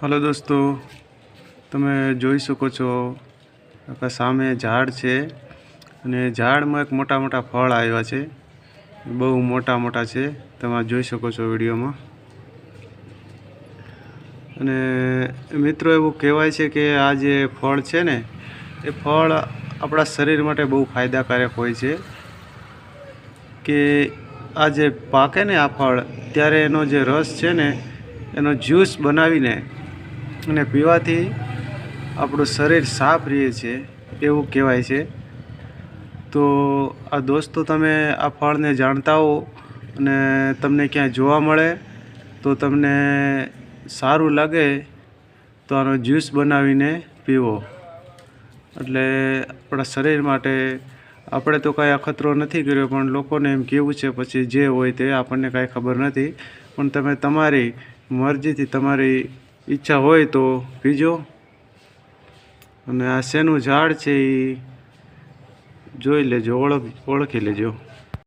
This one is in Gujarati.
હલો દોસ્તો, તમે જોઈ શકો છો, આપણા સામે ઝાડ છે અને ઝાડમાં એક મોટા મોટા ફળ આવ્યા છે, બહુ મોટા મોટા છે, તમે જોઈ શકો છો વિડીયોમાં. અને મિત્રો એવું કહેવાય છે કે આ જે ફળ છે ને, એ ફળ આપણા શરીર માટે બહુ ફાયદાકારક હોય છે, કે આ જે પાકે ને આ ફળ, ત્યારે એનો જે રસ છે ને, એનો જ્યુસ બનાવીને અને પીવાથી આપણું શરીર સાફ રહે છે એવું કહેવાય છે. તો આ દોસ્તો તમે આ ફળને જાણતા હો અને તમને ક્યાંય જોવા મળે તો તમને સારું લાગે તો આનો જ્યુસ બનાવીને પીવો. એટલે આપણા શરીર માટે આપણે તો કાંઈ અખતરો નથી કર્યો, પણ લોકોને એમ કેવું છે પછી જે હોય તે આપણને કાંઈ ખબર નથી. પણ તમે તમારી મરજીથી તમારી ઈચ્છા હોય તો પીજો. અને આ શેનું ઝાડ છે એ જોઈ લેજો, ઓળખ ઓળખી લેજો.